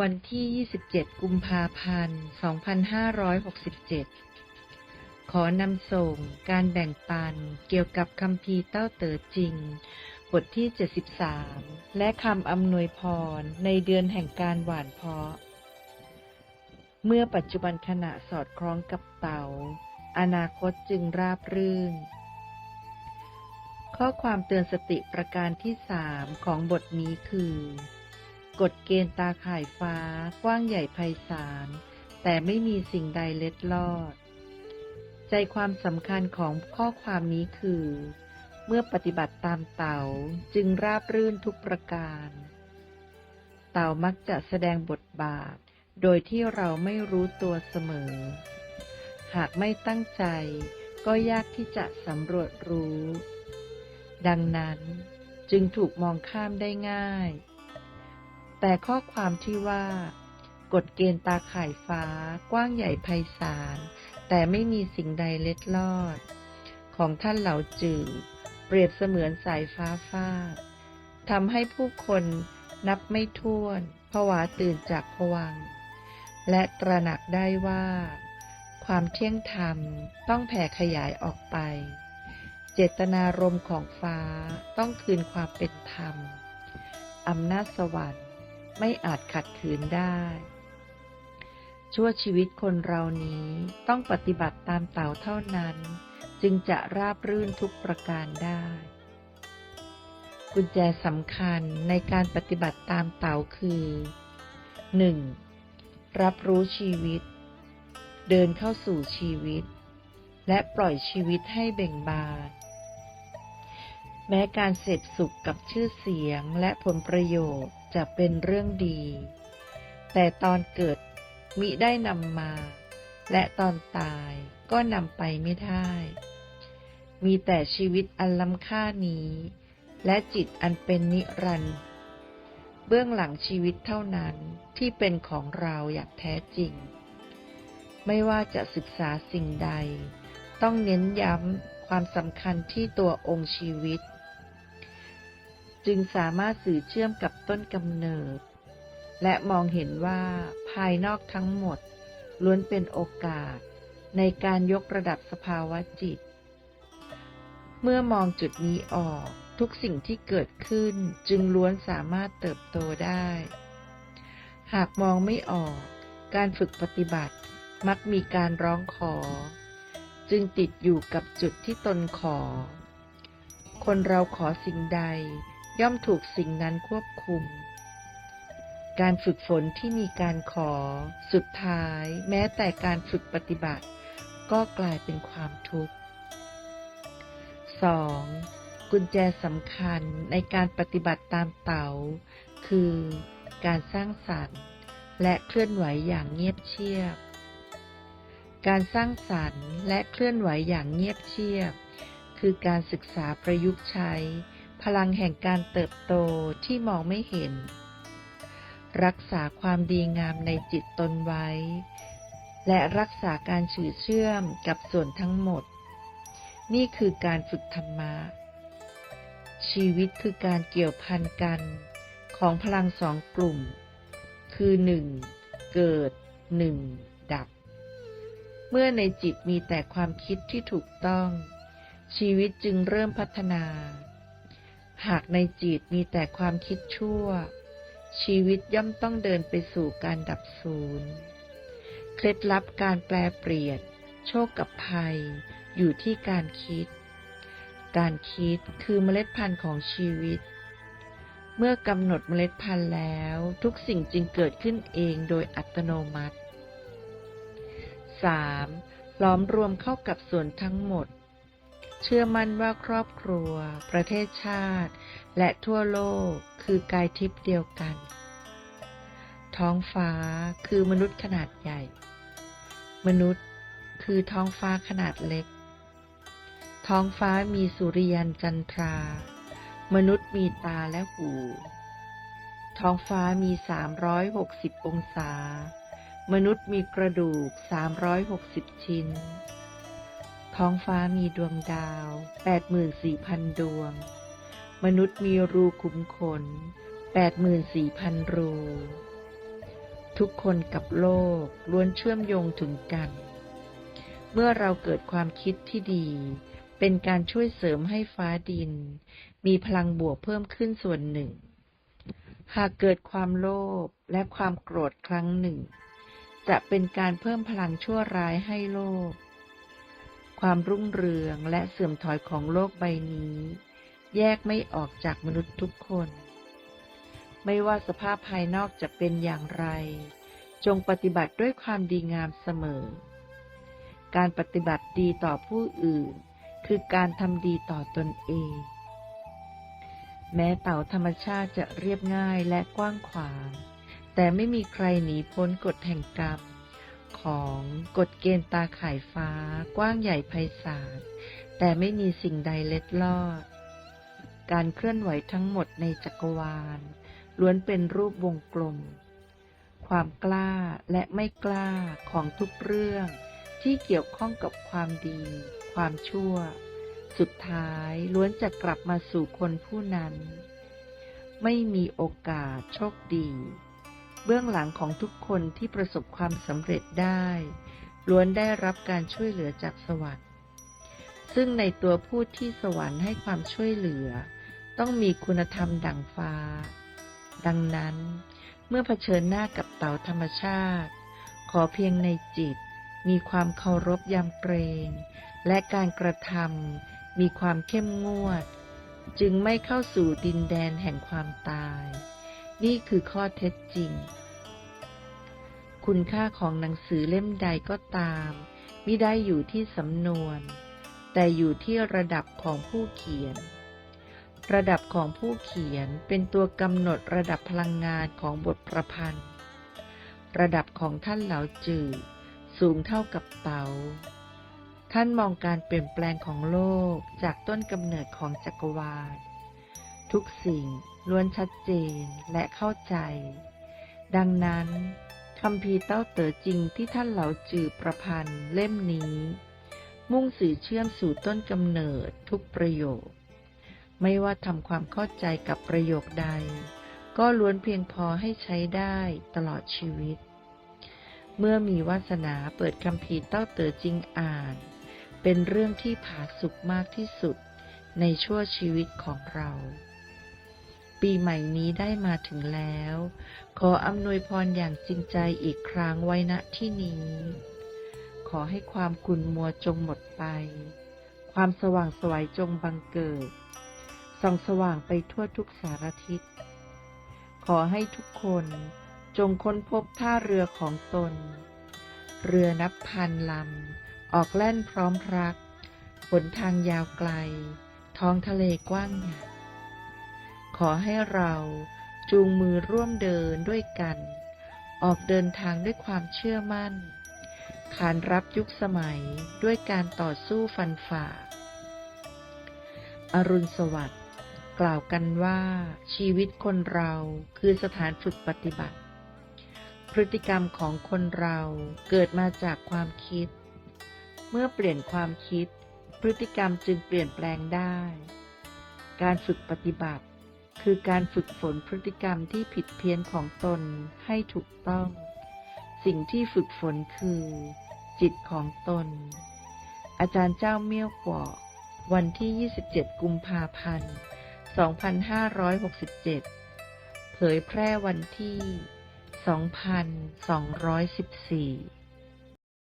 วันที่ 27 กุมภาพันธ์ 2567 ขอนำส่งการแบ่งปันเกี่ยวกับคำพีเต้าเต๋อจริง บทที่ 73 และคำอำนวยพรในเดือนแห่งการหวานเพาะ เมื่อปัจจุบันขณะสอดคล้องกับเตาอนาคตจึงราบรื่น ข้อความเตือนสติประการที่สามของบทนี้คือ กฎเกณฑ์ตาข่ายฟ้ากว้างใหญ่ไพศาล แต่ไม่มีสิ่งใดเล็ดลอด ใจความสำคัญของข้อความนี้คือ เมื่อปฏิบัติตามเต่าจึงราบรื่นทุกประการ เต่ามักจะแสดงบทบาท โดยที่เราไม่รู้ตัวเสมอ หากไม่ตั้งใจก็ยากที่จะสำรวจรู้ ดังนั้นจึงถูกมองข้ามได้ง่าย แต่ข้อความที่ว่ากฎเกณฑ์ตาข่ายฟ้ากว้างใหญ่ไพศาล แต่ไม่มีสิ่งใดเล็ดลอด ของท่านเหล่าจือเปรียบเสมือนสายฟ้าฟาดทำให้ผู้คนนับไม่ถ้วนผวาตื่นจากผวัง และตระหนักได้ว่า ความเที่ยงธรรมต้องแผ่ขยายออกไป เจตนารมณ์ของฟ้าต้องคืนความเป็นธรรมอำนาจสวรรค์ ไม่อาจขัดขืนได้ ชั่วชีวิตคนเรานี้ต้องปฏิบัติตามเต่าเท่านั้น จึงจะราบรื่นทุกประการได้ กุญแจสำคัญในการปฏิบัติตามเต่าคือ 1. รับรู้ชีวิต เดินเข้าสู่ชีวิต และปล่อยชีวิตให้เบ่งบาน แม้การเสพสุขกับชื่อเสียงและผลประโยชน์จะเป็นเรื่องดี แต่ตอนเกิดมิได้นำมา และตอนตายก็นำไปไม่ได้ มีแต่ชีวิตอันล้ำค่านี้ และจิตอันเป็นนิรันดร์เบื้องหลังชีวิตเท่านั้นที่เป็นของเราอย่างแท้จริง ไม่ว่าจะศึกษาสิ่งใด ต้องเน้นย้ำความสำคัญที่ตัวองค์ชีวิต จึงสามารถสื่อเชื่อมกับต้นกำเนิด และมองเห็นว่าภายนอกทั้งหมด ล้วนเป็นโอกาส ในการยกระดับสภาวะจิต เมื่อมองจุดนี้ออกทุกสิ่งที่เกิดขึ้นจึงล้วนสามารถเติบโตได้ หากมองไม่ออก การฝึกปฏิบัติมักมีการร้องขอ จึงติดอยู่กับจุดที่ตนขอ คนเราขอสิ่งใด ย่อมถูกสิ่งนั้นควบคุม การฝึกฝนที่มีการขอ สุดท้าย แม้แต่การฝึกปฏิบัติ ก็กลายเป็นความทุกข์ 2. กุญแจสำคัญในการปฏิบัติตามเต๋า คือการสร้างสรรค์ และเคลื่อนไหวอย่างเงียบเชียบ การสร้างสรรค์และเคลื่อนไหวอย่างเงียบเชียบ คือการศึกษาประยุกต์ใช้ พลังแห่งการเติบโตที่มองไม่เห็น รักษาความดีงามในจิตตนไว้ และรักษาการฉื่อเชื่อมกับส่วนทั้งหมด นี่คือการฝึกธรรมะ ชีวิตคือการเกี่ยวพันกันของพลังสองกลุ่ม คือหนึ่งเกิดหนึ่งดับ เมื่อในจิตมีแต่ความคิดที่ถูกต้อง ชีวิตจึงเริ่มพัฒนา หากในจิตมีแต่ความคิดชั่ว ชีวิตย่อมต้องเดินไปสู่การดับศูนย์เคล็ดลับการแปลเปลี่ยนโชคกับภัย อยู่ที่การคิด การคิดคือเมล็ดพันธุ์ของชีวิต เมื่อกำหนดเมล็ดพันธุ์แล้ว ทุกสิ่งจึงเกิดขึ้นเองโดยอัตโนมัติ 3. ล้อมรวมเข้ากับส่วนทั้งหมด เชื่อมั่นว่าครอบครัว ประเทศชาติ และทั่วโลกคือกายทิพย์เดียวกัน ท้องฟ้าคือมนุษย์ขนาดใหญ่ มนุษย์คือท้องฟ้าขนาดเล็ก ท้องฟ้ามีสุริยันจันทรา มนุษย์มีตาและหู ท้องฟ้ามี 360 องศา มนุษย์มีกระดูก 360 ชิ้น ท้องฟ้ามีดวงดาว 84,000 ดวง มนุษย์มีรูขุมขน 84,000 รู ทุกคนกับโลกล้วนเชื่อมโยงถึงกัน เมื่อเราเกิดความคิดที่ดี เป็นการช่วยเสริมให้ฟ้าดิน มีพลังบวกเพิ่มขึ้นส่วนหนึ่ง หากเกิดความโลภและความโกรธครั้งหนึ่ง จะเป็นการเพิ่มพลังชั่วร้ายให้โลก ความรุ่งเรืองและเสื่อมถอยของโลกใบนี้ แยกไม่ออกจากมนุษย์ทุกคน ไม่ว่าสภาพภายนอกจะเป็นอย่างไร จงปฏิบัติด้วยความดีงามเสมอ การปฏิบัติดีต่อผู้อื่น คือการทำดีต่อตนเอง แม้เต่าธรรมชาติจะเรียบง่ายและกว้างขวาง แต่ไม่มีใครหนีพ้นกฎแห่งกรรม ของกฎเกณฑ์ตาข่ายฟ้ากว้างใหญ่ไพศาล แต่ไม่มีสิ่งใดเล็ดลอด การเคลื่อนไหวทั้งหมดในจักรวาล ล้วนเป็นรูปวงกลม ความกล้าและไม่กล้าของทุกเรื่องที่เกี่ยวข้องกับความดี ความชั่ว สุดท้ายล้วนจะกลับมาสู่คนผู้นั้น ไม่มีโอกาสโชคดี เบื้องหลังของทุกคนที่ประสบความสำเร็จได้ ล้วนได้รับการช่วยเหลือจากสวรรค์ ซึ่งในตัวผู้ที่สวรรค์ให้ความช่วยเหลือ ต้องมีคุณธรรมดังฟ้า ดังนั้น เมื่อเผชิญหน้ากับเต่าธรรมชาติ ขอเพียงในจิต มีความเคารพยำเกรง และการกระทำมีความเข้มงวด จึงไม่เข้าสู่ดินแดนแห่งความตาย นี่คือข้อเท็จจริง คุณค่าของหนังสือเล่มใดก็ตามไมิได้อยู่ที่สำนวน แต่อยู่ที่ระดับของผู้เขียน ระดับของผู้เขียนเป็นตัวกำหนดระดับพลังงานของบทประพันธ์ ระดับของท่านเหลาจือสูงเท่ากับเตาท่านมองการเปลี่ยนแปลงของโลกจากต้นกำเนิดของจักรวาล ทุกสิ่ง ล้วนชัดเจนและเข้าใจ ดังนั้นคำพีเต้าเต๋อจริงที่ท่านเหลาจือประพันธ์เล่มนี้ มุ่งสื่อเชื่อมสู่ต้นกำเนิดทุกประโยค ไม่ว่าทำความเข้าใจกับประโยคใด ก็ล้วนเพียงพอให้ใช้ได้ตลอดชีวิต เมื่อมีวาสนาเปิดคำพีเต้าเต๋อจริงอ่าน เป็นเรื่องที่ผาสุกมากที่สุดในชั่วชีวิตของเรา ปีใหม่นี้ได้มาถึงแล้ว ขออำนวยพรอย่างจริงใจอีกครั้งไว้ณที่นี้ ขอให้ความคุณมัวจงหมดไป ความสว่างสวยจงบังเกิด ส่องสว่างไปทั่วทุกสารทิศ ขอให้ทุกคนจงค้นพบท่าเรือของตน เรือนับพันลำ ออกแล่นพร้อมรักหนทางยาวไกล ท้องทะเลกว้างใหญ่ ขอให้เราจูงมือร่วมเดินด้วยกัน ออกเดินทางด้วยความเชื่อมั่น ขานรับยุคสมัยด้วยการต่อสู้ฟันฝ่า อรุณสวัสดิ์กล่าวกันว่าชีวิตคนเราคือสถานฝึกปฏิบัติ พฤติกรรมของคนเราเกิดมาจากความคิด เมื่อเปลี่ยนความคิด พฤติกรรมจึงเปลี่ยนแปลงได้ การฝึกปฏิบัติ คือการฝึกฝนพฤติกรรมที่ผิดเพี้ยนของตนให้ถูกต้อง สิ่งที่ฝึกฝนคือ จิตของตน อาจารย์เจ้าเมี่ยวกวอกวันที่ 27 กุมภาพันธ์ 2567 เผยแพร่วันที่ 2214